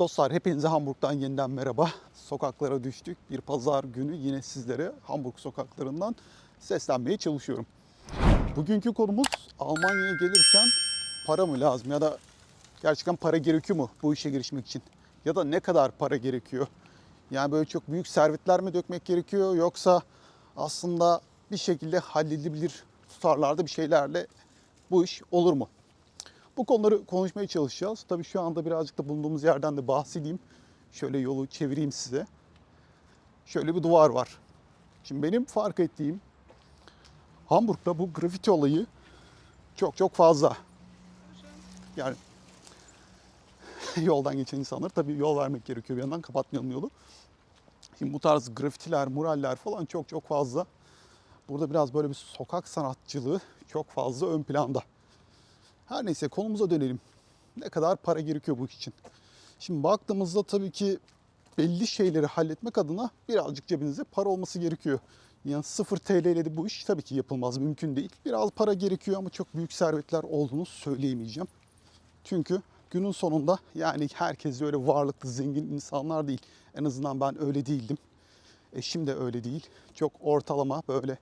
Dostlar hepinize Hamburg'dan yeniden merhaba. Sokaklara düştük. Bir pazar günü yine sizlere Hamburg sokaklarından seslenmeye çalışıyorum. Bugünkü konumuz Almanya'ya gelirken para mı lazım ya da gerçekten para gerekiyor mu bu işe girişmek için? Ya da ne kadar para gerekiyor? Yani böyle çok büyük servetler mi dökmek gerekiyor yoksa aslında bir şekilde halledilebilir tutarlarda bir şeylerle bu iş olur mu? Bu konuları konuşmaya çalışacağız. Tabii şu anda birazcık da bulunduğumuz yerden de bahsedeyim. Şöyle yolu çevireyim size. Şöyle bir duvar var. Şimdi benim fark ettiğim Hamburg'da bu grafiti olayı çok çok fazla. Yani yoldan geçen insanlar tabii yol vermek gerekiyor bir yandan kapatmayalım yolu. Şimdi bu tarz grafitiler, muraller falan çok çok fazla. Burada biraz böyle bir sokak sanatçılığı çok fazla ön planda. Her neyse konumuza dönelim. Ne kadar para gerekiyor bu iş için? Şimdi baktığımızda tabii ki belli şeyleri halletmek adına birazcık cebinizde para olması gerekiyor. Yani 0 TL ile de bu iş tabii ki yapılmaz, mümkün değil. Biraz para gerekiyor ama çok büyük servetler olduğunu söyleyemeyeceğim. Çünkü günün sonunda yani herkes öyle varlıklı, zengin insanlar değil. En azından ben öyle değildim. Eşim de öyle değil. Çok ortalama böyle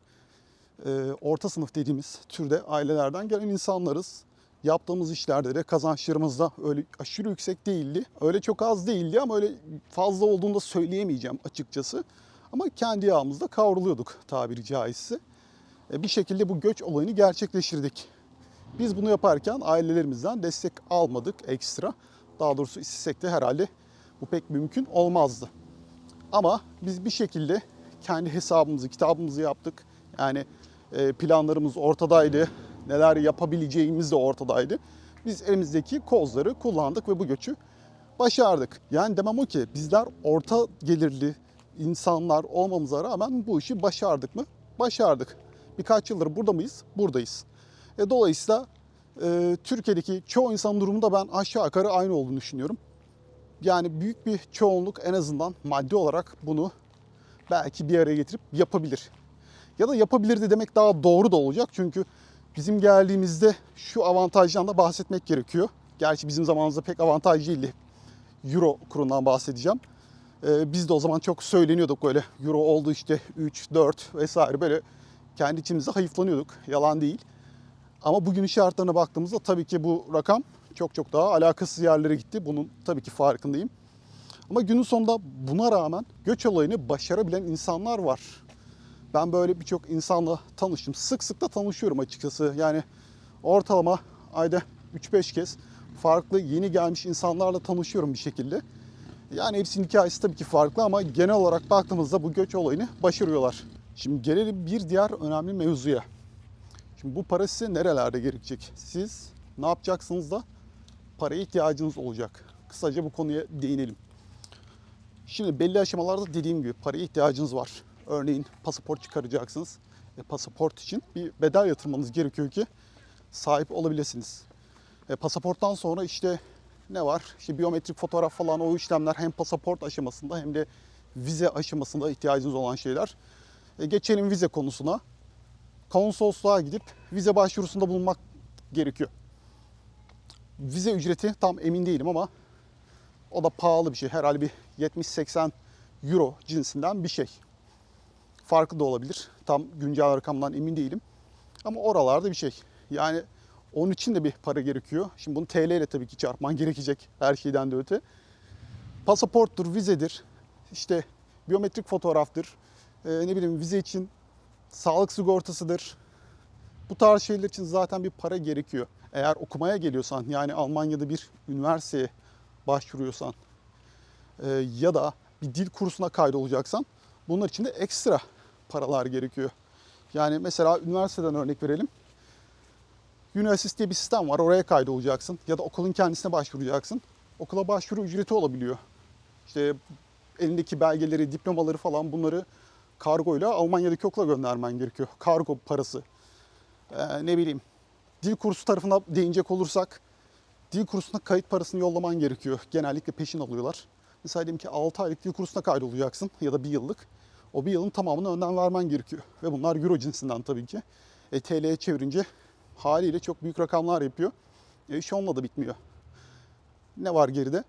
e, orta sınıf dediğimiz türde ailelerden gelen insanlarız. Yaptığımız işlerde de kazançlarımız da öyle aşırı yüksek değildi. Öyle çok az değildi ama öyle fazla olduğunu da söyleyemeyeceğim açıkçası. Ama kendi yağımızda kavruluyorduk tabiri caizse. E, bir şekilde bu göç olayını gerçekleştirdik. Biz bunu yaparken ailelerimizden destek almadık ekstra. Daha doğrusu istesek de herhalde bu pek mümkün olmazdı. Ama biz bir şekilde kendi hesabımızı, kitabımızı yaptık. Yani e, planlarımız ortadaydı. Neler yapabileceğimiz de ortadaydı. Biz elimizdeki kozları kullandık ve bu göçü başardık. Yani demem o ki bizler orta gelirli insanlar olmamıza rağmen bu işi başardık mı? Başardık. Birkaç yıldır burada mıyız? Buradayız. E, dolayısıyla e, Türkiye'deki çoğu insan durumu da ben aşağı yukarı aynı olduğunu düşünüyorum. Yani büyük bir çoğunluk en azından maddi olarak bunu belki bir araya getirip yapabilir. Ya da yapabilirdi demek daha doğru da olacak. Çünkü bizim geldiğimizde şu avantajdan da bahsetmek gerekiyor. Gerçi bizim zamanımızda pek avantaj değildi. Euro kurundan bahsedeceğim. Ee, biz de o zaman çok söyleniyorduk böyle. Euro oldu işte 3, 4 vesaire böyle kendi içimizde hayıflanıyorduk. Yalan değil. Ama bugünün şartlarına baktığımızda tabii ki bu rakam çok çok daha alakasız yerlere gitti. Bunun tabii ki farkındayım. Ama günün sonunda buna rağmen göç olayını başarabilen insanlar var. Ben böyle birçok insanla tanıştım. Sık sık da tanışıyorum açıkçası. Yani ortalama ayda 3-5 kez farklı yeni gelmiş insanlarla tanışıyorum bir şekilde. Yani hepsinin hikayesi tabii ki farklı ama genel olarak baktığımızda bu göç olayını başarıyorlar. Şimdi gelelim bir diğer önemli mevzuya. Şimdi bu para size nerelerde gerekecek? Siz ne yapacaksınız da paraya ihtiyacınız olacak. Kısaca bu konuya değinelim. Şimdi belli aşamalarda dediğim gibi paraya ihtiyacınız var. Örneğin pasaport çıkaracaksınız. E, pasaport için bir bedel yatırmanız gerekiyor ki sahip olabilirsiniz. E, pasaporttan sonra işte ne var? İşte biyometrik fotoğraf falan o işlemler hem pasaport aşamasında hem de vize aşamasında ihtiyacınız olan şeyler. E, geçelim vize konusuna. Konsolosluğa gidip vize başvurusunda bulunmak gerekiyor. Vize ücreti tam emin değilim ama o da pahalı bir şey. Herhalde bir 70-80 euro cinsinden bir şey. Farkı da olabilir. Tam güncel rakamdan emin değilim. Ama oralarda bir şey. Yani onun için de bir para gerekiyor. Şimdi bunu TL ile tabii ki çarpman gerekecek her şeyden de öte. Pasaporttur, vizedir, işte biyometrik fotoğraftır, ee, ne bileyim vize için sağlık sigortasıdır. Bu tarz şeyler için zaten bir para gerekiyor. Eğer okumaya geliyorsan yani Almanya'da bir üniversiteye başvuruyorsan e, ya da bir dil kursuna kaydolacaksan bunlar için de ekstra paralar gerekiyor. Yani mesela üniversiteden örnek verelim. Üniversite diye bir sistem var. Oraya kaydolacaksın. Ya da okulun kendisine başvuracaksın. Okula başvuru ücreti olabiliyor. İşte elindeki belgeleri, diplomaları falan bunları kargoyla Almanya'daki okula göndermen gerekiyor. Kargo parası. Ee, ne bileyim. Dil kursu tarafına değinecek olursak dil kursuna kayıt parasını yollaman gerekiyor. Genellikle peşin alıyorlar. Mesela diyelim ki 6 aylık dil kursuna kaydolacaksın ya da bir yıllık. O bir yılın tamamını önden vermen gerekiyor. Ve bunlar euro cinsinden tabii ki. E, TL'ye çevirince haliyle çok büyük rakamlar yapıyor. E, iş onunla da bitmiyor. Ne var geride?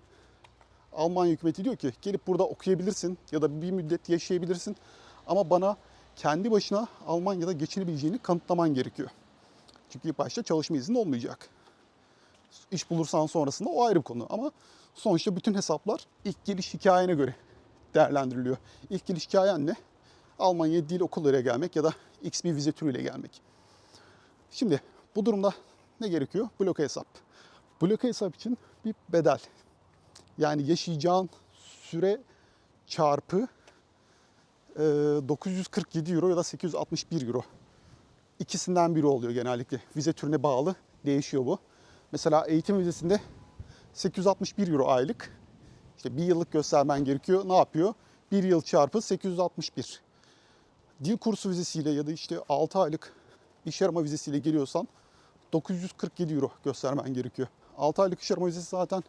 Almanya hükümeti diyor ki gelip burada okuyabilirsin ya da bir müddet yaşayabilirsin ama bana kendi başına Almanya'da geçinebileceğini kanıtlaman gerekiyor. Çünkü ilk başta çalışma izni olmayacak. İş bulursan sonrasında o ayrı bir konu ama sonuçta bütün hesaplar ilk geliş hikayene göre değerlendiriliyor. İlk geliş hikayen ne? Almanya'ya dil okullara gelmek ya da X bir vize türüyle gelmek. Şimdi bu durumda ne gerekiyor? Bloke hesap. Bloke hesap için bir bedel. Yani yaşayacağın süre çarpı e, 947 euro ya da 861 euro. İkisinden biri oluyor genellikle. Vize türüne bağlı değişiyor bu. Mesela eğitim vizesinde 861 euro aylık. İşte bir yıllık göstermen gerekiyor. Ne yapıyor? Bir yıl çarpı 861. Dil kursu vizesiyle ya da işte 6 aylık iş arama vizesiyle geliyorsan 947 euro göstermen gerekiyor. 6 aylık iş arama vizesi zaten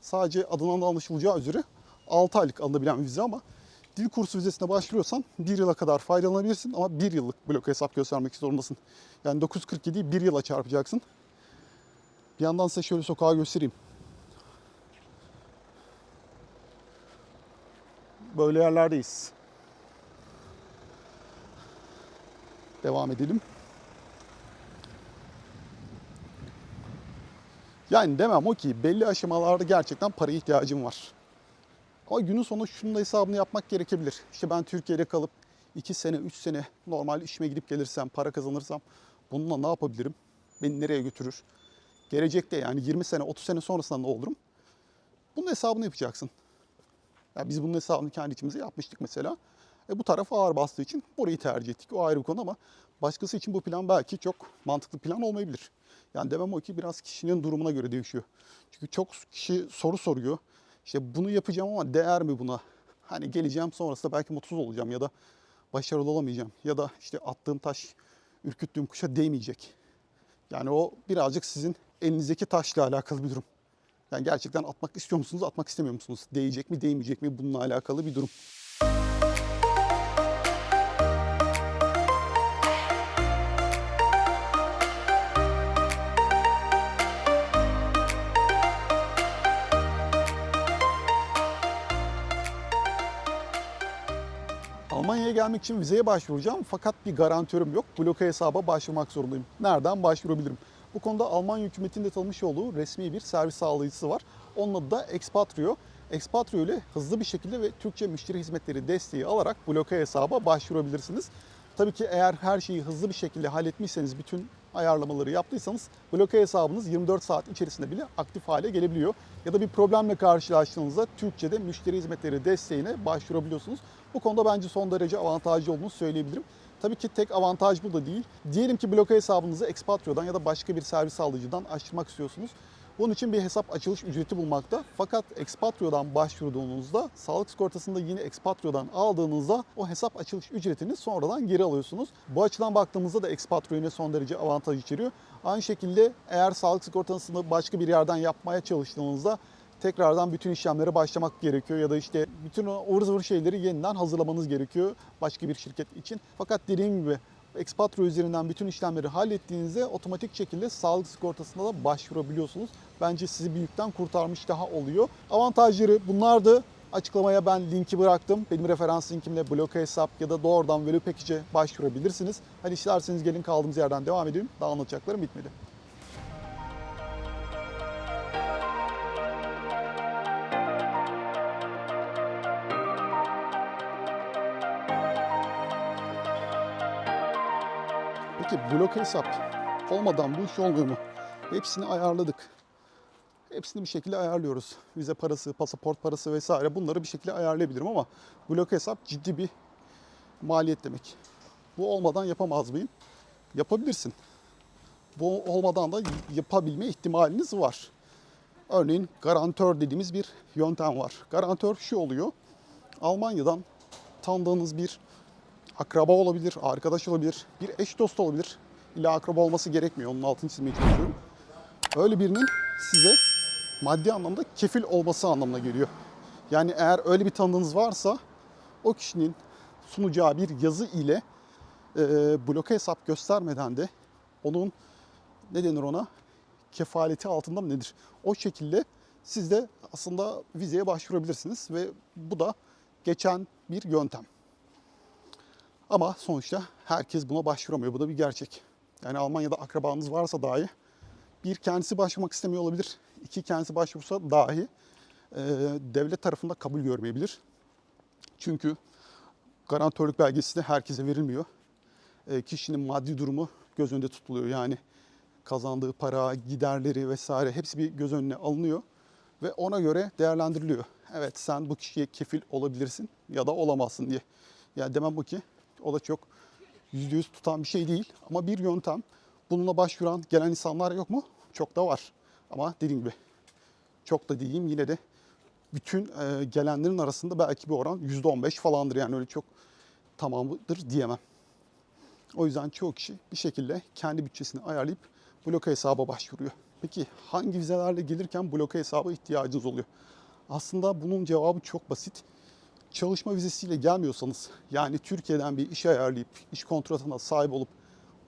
sadece adından da anlaşılacağı üzere 6 aylık alınabilen bir vize ama dil kursu vizesine başvuruyorsan 1 yıla kadar faydalanabilirsin ama 1 yıllık blok hesap göstermek zorundasın. Yani 947'yi 1 yıla çarpacaksın. Bir yandan size şöyle sokağı göstereyim. Böyle yerlerdeyiz. Devam edelim. Yani demem o ki belli aşamalarda gerçekten paraya ihtiyacım var. Ama günün sonu şunun da hesabını yapmak gerekebilir. İşte ben Türkiye'de kalıp 2 sene, 3 sene normal işime gidip gelirsem, para kazanırsam bununla ne yapabilirim? Beni nereye götürür? Gelecekte yani 20 sene, 30 sene sonrasında ne olurum? Bunun hesabını yapacaksın. Ya biz bunun hesabını kendi içimize yapmıştık mesela. E bu taraf ağır bastığı için burayı tercih ettik. O ayrı bir konu ama başkası için bu plan belki çok mantıklı plan olmayabilir. Yani demem o ki biraz kişinin durumuna göre değişiyor. Çünkü çok kişi soru soruyor. İşte bunu yapacağım ama değer mi buna? Hani geleceğim sonrasında belki mutsuz olacağım ya da başarılı olamayacağım. Ya da işte attığım taş ürküttüğüm kuşa değmeyecek. Yani o birazcık sizin elinizdeki taşla alakalı bir durum. Yani gerçekten atmak istiyor musunuz, atmak istemiyor musunuz? Değecek mi, değmeyecek mi? Bununla alakalı bir durum. Almanya'ya gelmek için vizeye başvuracağım fakat bir garantörüm yok. Bloke hesaba başvurmak zorundayım. Nereden başvurabilirim? Bu konuda Almanya hükümetinin de tanımış olduğu resmi bir servis sağlayıcısı var. Onun adı da Expatrio. Expatrio ile hızlı bir şekilde ve Türkçe müşteri hizmetleri desteği alarak bloke hesaba başvurabilirsiniz. Tabii ki eğer her şeyi hızlı bir şekilde halletmişseniz, bütün ayarlamaları yaptıysanız bloke hesabınız 24 saat içerisinde bile aktif hale gelebiliyor. Ya da bir problemle karşılaştığınızda Türkçe'de müşteri hizmetleri desteğine başvurabiliyorsunuz. Bu konuda bence son derece avantajlı olduğunu söyleyebilirim. Tabii ki tek avantaj bu da değil. Diyelim ki bloke hesabınızı Expatrio'dan ya da başka bir servis sağlayıcıdan açtırmak istiyorsunuz. Bunun için bir hesap açılış ücreti bulmakta. Fakat Expatrio'dan başvurduğunuzda sağlık sigortasını da yine Expatrio'dan aldığınızda o hesap açılış ücretini sonradan geri alıyorsunuz. Bu açıdan baktığımızda da Expatrio yine son derece avantaj içeriyor. Aynı şekilde eğer sağlık sigortasını başka bir yerden yapmaya çalıştığınızda tekrardan bütün işlemlere başlamak gerekiyor ya da işte bütün o ıvır zıvır şeyleri yeniden hazırlamanız gerekiyor başka bir şirket için. Fakat dediğim gibi Expatro üzerinden bütün işlemleri hallettiğinizde otomatik şekilde sağlık sigortasına da başvurabiliyorsunuz. Bence sizi bir yükten kurtarmış daha oluyor. Avantajları bunlardı. Açıklamaya ben linki bıraktım. Benim referans linkimle bloke hesap ya da doğrudan Velo Package'e başvurabilirsiniz. Hadi isterseniz gelin kaldığımız yerden devam edelim. Daha anlatacaklarım bitmedi. Peki blok hesap olmadan bu iş olmuyor mu? Hepsini ayarladık. Hepsini bir şekilde ayarlıyoruz. Vize parası, pasaport parası vesaire bunları bir şekilde ayarlayabilirim ama blok hesap ciddi bir maliyet demek. Bu olmadan yapamaz mıyım? Yapabilirsin. Bu olmadan da yapabilme ihtimaliniz var. Örneğin garantör dediğimiz bir yöntem var. Garantör şu oluyor. Almanya'dan tanıdığınız bir akraba olabilir, arkadaş olabilir, bir eş dost olabilir. İlla akraba olması gerekmiyor. Onun altını çizmeye çalışıyorum. Öyle birinin size maddi anlamda kefil olması anlamına geliyor. Yani eğer öyle bir tanıdığınız varsa o kişinin sunacağı bir yazı ile e, bloke hesap göstermeden de onun ne denir ona kefaleti altında mı nedir? O şekilde siz de aslında vizeye başvurabilirsiniz ve bu da geçen bir yöntem. Ama sonuçta herkes buna başvuramıyor. Bu da bir gerçek. Yani Almanya'da akrabanız varsa dahi bir kendisi başvurmak istemiyor olabilir. İki kendisi başvursa dahi e, devlet tarafında kabul görmeyebilir. Çünkü garantörlük belgesi de herkese verilmiyor. E, kişinin maddi durumu göz önünde tutuluyor. Yani kazandığı para, giderleri vesaire hepsi bir göz önüne alınıyor ve ona göre değerlendiriliyor. Evet sen bu kişiye kefil olabilirsin ya da olamazsın diye. Yani demem bu ki o da çok yüzde yüz tutan bir şey değil ama bir yöntem. Bununla başvuran gelen insanlar yok mu? Çok da var. Ama dediğim gibi çok da diyeyim yine de bütün e, gelenlerin arasında belki bir oran yüzde on beş falandır. Yani öyle çok tamamıdır diyemem. O yüzden çoğu kişi bir şekilde kendi bütçesini ayarlayıp bloka hesaba başvuruyor. Peki hangi vizelerle gelirken bloka hesaba ihtiyacınız oluyor? Aslında bunun cevabı çok basit. Çalışma vizesiyle gelmiyorsanız yani Türkiye'den bir iş ayarlayıp iş kontratına sahip olup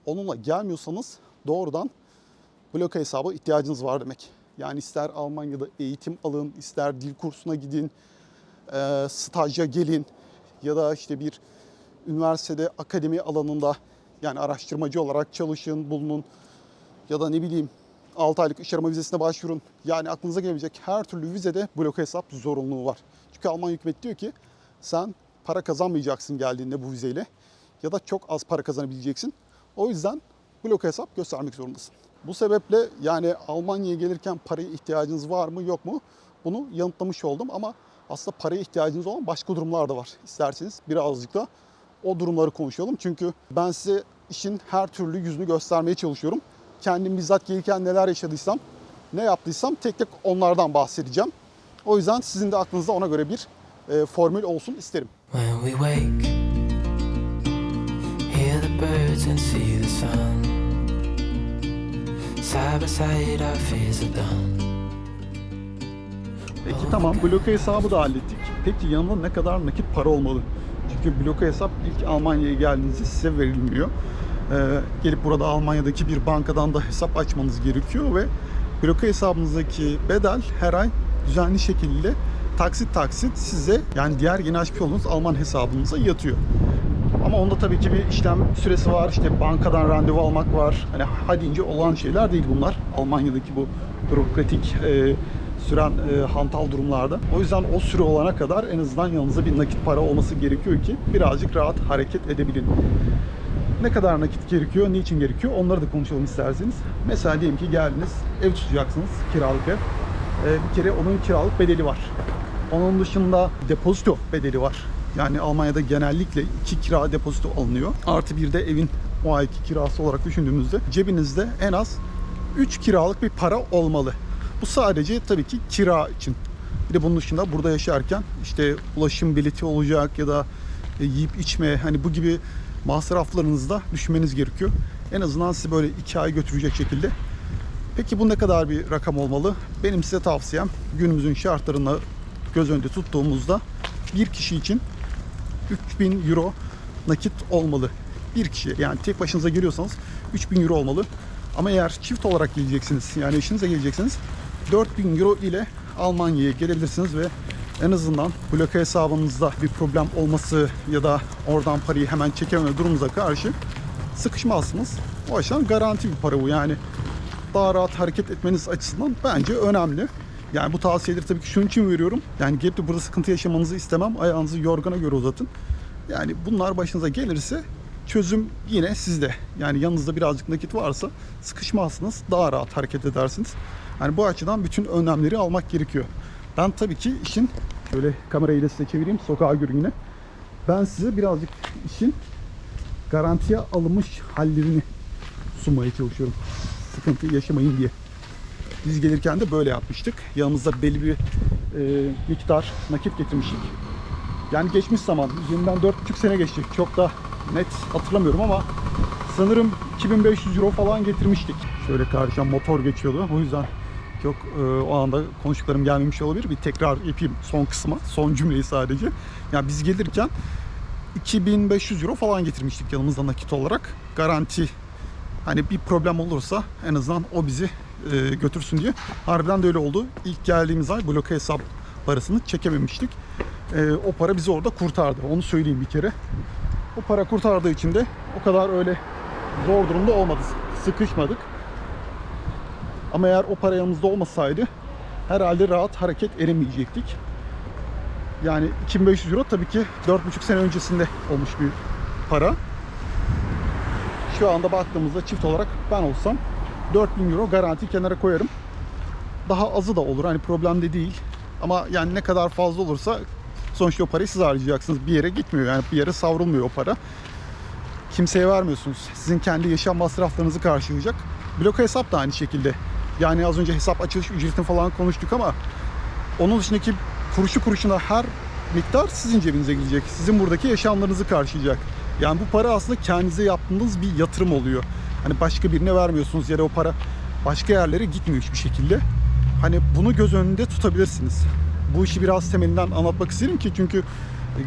onunla gelmiyorsanız doğrudan bloka hesaba ihtiyacınız var demek. Yani ister Almanya'da eğitim alın, ister dil kursuna gidin, e, stajya gelin ya da işte bir üniversitede akademi alanında yani araştırmacı olarak çalışın, bulunun ya da ne bileyim 6 aylık iş arama vizesine başvurun. Yani aklınıza gelebilecek her türlü vizede bloka hesap zorunluluğu var. Çünkü Alman hükümeti diyor ki sen para kazanmayacaksın geldiğinde bu vizeyle ya da çok az para kazanabileceksin. O yüzden bloka hesap göstermek zorundasın. Bu sebeple yani Almanya'ya gelirken paraya ihtiyacınız var mı yok mu bunu yanıtlamış oldum ama aslında paraya ihtiyacınız olan başka durumlar da var. İsterseniz birazcık da o durumları konuşalım. Çünkü ben size işin her türlü yüzünü göstermeye çalışıyorum. Kendim bizzat gelirken neler yaşadıysam, ne yaptıysam tek tek onlardan bahsedeceğim. O yüzden sizin de aklınızda ona göre bir e, formül olsun isterim. When we wake, hear the birds and see the sun. Side by side, our fears are done. Peki tamam bloka hesabı da hallettik. Peki yanında ne kadar nakit para olmalı? Çünkü bloka hesap ilk Almanya'ya geldiğinizde size verilmiyor. Ee, gelip burada Almanya'daki bir bankadan da hesap açmanız gerekiyor ve bloka hesabınızdaki bedel her ay düzenli şekilde taksit taksit size yani diğer yeni açmış olduğunuz Alman hesabınıza yatıyor. Ama onda tabii ki bir işlem süresi var. İşte bankadan randevu almak var. Hani hadi ince olan şeyler değil bunlar. Almanya'daki bu bürokratik e, süren e, hantal durumlarda. O yüzden o süre olana kadar en azından yanınızda bir nakit para olması gerekiyor ki birazcık rahat hareket edebilin. Ne kadar nakit gerekiyor, niçin gerekiyor onları da konuşalım isterseniz. Mesela diyelim ki geldiniz, ev tutacaksınız, kiralık ev. E, bir kere onun kiralık bedeli var. Onun dışında depozito bedeli var. Yani Almanya'da genellikle iki kira depozito alınıyor. Artı bir de evin o ayki kirası olarak düşündüğümüzde cebinizde en az 3 kiralık bir para olmalı. Bu sadece tabii ki kira için. Bir de bunun dışında burada yaşarken işte ulaşım bileti olacak ya da e, yiyip içme hani bu gibi masraflarınızda düşünmeniz gerekiyor. En azından sizi böyle iki ay götürecek şekilde. Peki bu ne kadar bir rakam olmalı? Benim size tavsiyem günümüzün şartlarını göz önünde tuttuğumuzda bir kişi için 3000 euro nakit olmalı. Bir kişi yani tek başınıza geliyorsanız 3000 euro olmalı. Ama eğer çift olarak geleceksiniz yani eşinizle geleceksiniz 4000 euro ile Almanya'ya gelebilirsiniz ve en azından bloka hesabınızda bir problem olması ya da oradan parayı hemen çekememe durumunuza karşı sıkışmazsınız. O açıdan garanti bir para bu yani daha rahat hareket etmeniz açısından bence önemli. Yani bu tavsiyeleri tabii ki şunun için veriyorum. Yani gelip de burada sıkıntı yaşamanızı istemem. Ayağınızı yorgana göre uzatın. Yani bunlar başınıza gelirse çözüm yine sizde. Yani yanınızda birazcık nakit varsa sıkışmazsınız. Daha rahat hareket edersiniz. Yani bu açıdan bütün önlemleri almak gerekiyor. Ben tabii ki işin şöyle kamerayı da size çevireyim. Sokağa görün yine. Ben size birazcık işin garantiye alınmış hallerini sunmaya çalışıyorum. Sıkıntı yaşamayın diye. Biz gelirken de böyle yapmıştık. Yanımızda belli bir e, miktar nakit getirmiştik. Yani geçmiş zaman, üzerinden 4,5 sene geçti. Çok da net hatırlamıyorum ama sanırım 2500 euro falan getirmiştik. Şöyle karşıdan motor geçiyordu. O yüzden çok e, o anda konuştuklarım gelmemiş olabilir. Bir tekrar yapayım son kısma, son cümleyi sadece. Yani biz gelirken 2500 euro falan getirmiştik yanımızda nakit olarak. Garanti hani bir problem olursa en azından o bizi e, götürsün diye. Harbiden de öyle oldu. İlk geldiğimiz ay bloke hesap parasını çekememiştik. E, o para bizi orada kurtardı. Onu söyleyeyim bir kere. O para kurtardığı için de o kadar öyle zor durumda olmadı. Sıkışmadık. Ama eğer o para yanımızda olmasaydı herhalde rahat hareket edemeyecektik. Yani 2500 euro tabii ki 4,5 sene öncesinde olmuş bir para. Şu anda baktığımızda çift olarak ben olsam 4000 euro garanti kenara koyarım. Daha azı da olur hani problem de değil. Ama yani ne kadar fazla olursa sonuçta o parayı siz harcayacaksınız. Bir yere gitmiyor yani bir yere savrulmuyor o para. Kimseye vermiyorsunuz. Sizin kendi yaşam masraflarınızı karşılayacak. Bloka hesap da aynı şekilde. Yani az önce hesap açılış ücretini falan konuştuk ama onun dışındaki kuruşu kuruşuna her miktar sizin cebinize gidecek. Sizin buradaki yaşamlarınızı karşılayacak. Yani bu para aslında kendinize yaptığınız bir yatırım oluyor. Hani başka birine vermiyorsunuz ya da o para başka yerlere gitmiyor hiçbir şekilde. Hani bunu göz önünde tutabilirsiniz. Bu işi biraz temelinden anlatmak isterim ki çünkü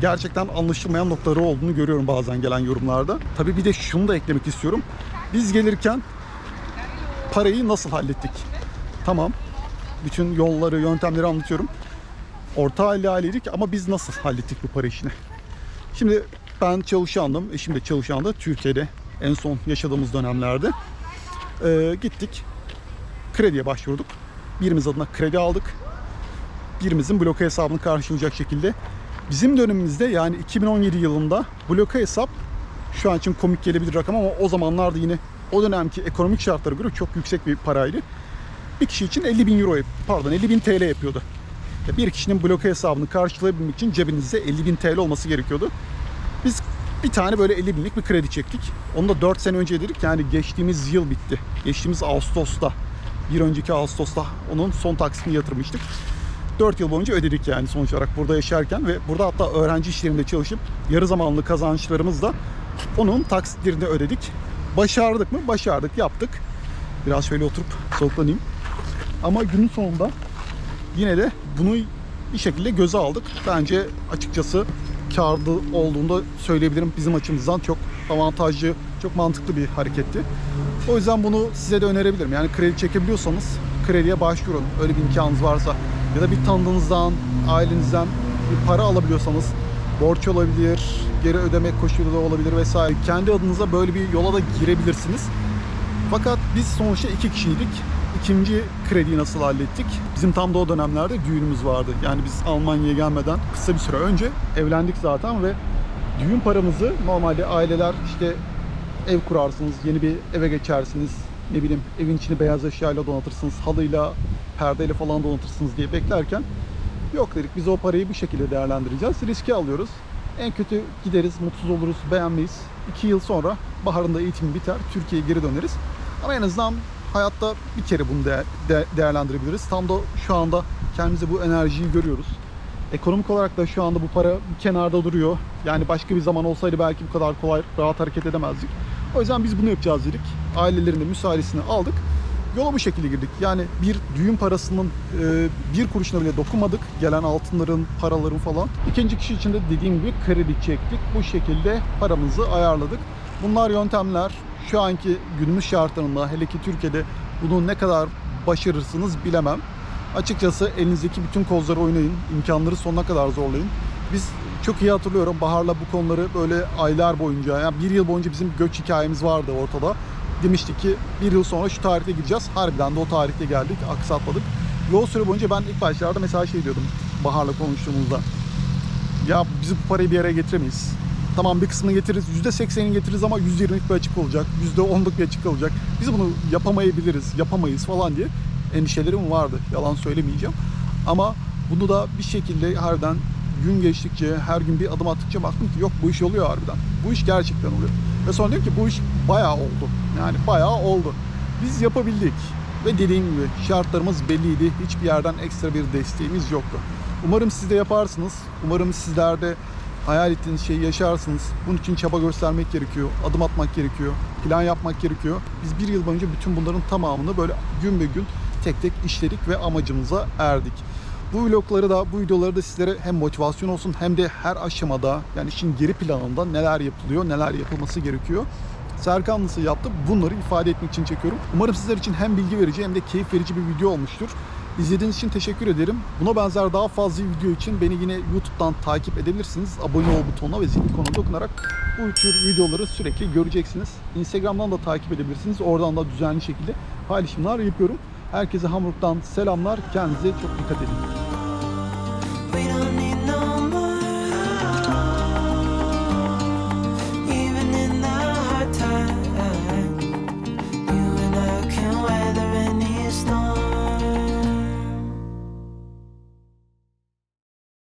gerçekten anlaşılmayan noktaları olduğunu görüyorum bazen gelen yorumlarda. Tabii bir de şunu da eklemek istiyorum. Biz gelirken parayı nasıl hallettik? Tamam. Bütün yolları, yöntemleri anlatıyorum. Orta aile aileydik ama biz nasıl hallettik bu para işini? Şimdi ben çalışandım, eşim de çalışandı Türkiye'de en son yaşadığımız dönemlerde. Ee, gittik, krediye başvurduk. Birimiz adına kredi aldık. Birimizin bloke hesabını karşılayacak şekilde. Bizim dönemimizde yani 2017 yılında bloke hesap şu an için komik gelebilir rakam ama o zamanlarda yine o dönemki ekonomik şartlara göre çok yüksek bir paraydı. Bir kişi için 50 bin euro, pardon 50 bin TL yapıyordu. Ya Bir kişinin bloke hesabını karşılayabilmek için cebinizde 50 bin TL olması gerekiyordu. Bir tane böyle 50 binlik bir kredi çektik. Onu da 4 sene önce dedik yani geçtiğimiz yıl bitti. Geçtiğimiz Ağustos'ta, bir önceki Ağustos'ta onun son taksitini yatırmıştık. 4 yıl boyunca ödedik yani sonuç olarak burada yaşarken ve burada hatta öğrenci işlerinde çalışıp yarı zamanlı kazançlarımızla onun taksitlerini ödedik. Başardık mı? Başardık, yaptık. Biraz şöyle oturup soluklanayım. Ama günün sonunda yine de bunu bir şekilde göze aldık. Bence açıkçası karlı olduğunu da söyleyebilirim. Bizim açımızdan çok avantajlı, çok mantıklı bir hareketti. O yüzden bunu size de önerebilirim. Yani kredi çekebiliyorsanız krediye başvurun. Öyle bir imkanınız varsa ya da bir tanıdığınızdan, ailenizden bir para alabiliyorsanız borç olabilir, geri ödeme koşulu da olabilir vesaire. Kendi adınıza böyle bir yola da girebilirsiniz. Fakat biz sonuçta iki kişiydik. İkinci krediyi nasıl hallettik? Bizim tam da o dönemlerde düğünümüz vardı. Yani biz Almanya'ya gelmeden kısa bir süre önce evlendik zaten ve düğün paramızı normalde aileler işte ev kurarsınız, yeni bir eve geçersiniz. Ne bileyim evin içini beyaz eşyayla donatırsınız, halıyla, perdeyle falan donatırsınız diye beklerken yok dedik biz o parayı bir şekilde değerlendireceğiz. Riski alıyoruz. En kötü gideriz, mutsuz oluruz, beğenmeyiz. İki yıl sonra baharında eğitim biter, Türkiye'ye geri döneriz. Ama en azından hayatta bir kere bunu de- de- değerlendirebiliriz. Tam da şu anda kendimize bu enerjiyi görüyoruz. Ekonomik olarak da şu anda bu para bir kenarda duruyor. Yani başka bir zaman olsaydı belki bu kadar kolay rahat hareket edemezdik. O yüzden biz bunu yapacağız dedik. Ailelerin de müsaadesini aldık. Yola bu şekilde girdik. Yani bir düğün parasının e, bir kuruşuna bile dokunmadık. Gelen altınların, paraların falan. İkinci kişi için de dediğim gibi kredi çektik. Bu şekilde paramızı ayarladık. Bunlar yöntemler. Şu anki günümüz şartlarında hele ki Türkiye'de bunu ne kadar başarırsınız bilemem. Açıkçası elinizdeki bütün kozları oynayın. imkanları sonuna kadar zorlayın. Biz çok iyi hatırlıyorum Bahar'la bu konuları böyle aylar boyunca yani bir yıl boyunca bizim göç hikayemiz vardı ortada. Demiştik ki bir yıl sonra şu tarihte gideceğiz. Harbiden de o tarihte geldik. Aksatmadık. Ve o süre boyunca ben ilk başlarda mesela şey diyordum Bahar'la konuştuğumuzda. Ya biz bu parayı bir yere getiremeyiz. Tamam bir kısmını getiririz, %80'ini getiririz ama %20'lik bir açık olacak, %10'luk bir açık olacak. Biz bunu yapamayabiliriz, yapamayız falan diye endişelerim vardı. Yalan söylemeyeceğim. Ama bunu da bir şekilde harbiden gün geçtikçe, her gün bir adım attıkça baktım ki yok bu iş oluyor harbiden. Bu iş gerçekten oluyor. Ve sonra diyorum ki bu iş bayağı oldu. Yani bayağı oldu. Biz yapabildik. Ve dediğim gibi şartlarımız belliydi. Hiçbir yerden ekstra bir desteğimiz yoktu. Umarım siz de yaparsınız. Umarım sizler de hayal ettiğiniz şeyi yaşarsınız. Bunun için çaba göstermek gerekiyor. Adım atmak gerekiyor. Plan yapmak gerekiyor. Biz bir yıl boyunca bütün bunların tamamını böyle gün be gün tek tek işledik ve amacımıza erdik. Bu vlogları da, bu videoları da sizlere hem motivasyon olsun hem de her aşamada yani işin geri planında neler yapılıyor, neler yapılması gerekiyor Serkan nasıl yaptı bunları ifade etmek için çekiyorum. Umarım sizler için hem bilgi verici hem de keyif verici bir video olmuştur. İzlediğiniz için teşekkür ederim. Buna benzer daha fazla video için beni yine YouTube'dan takip edebilirsiniz. Abone ol butonuna ve zil ikonuna dokunarak bu tür videoları sürekli göreceksiniz. Instagram'dan da takip edebilirsiniz. Oradan da düzenli şekilde paylaşımlar yapıyorum. Herkese Hamburg'dan selamlar. Kendinize çok dikkat edin.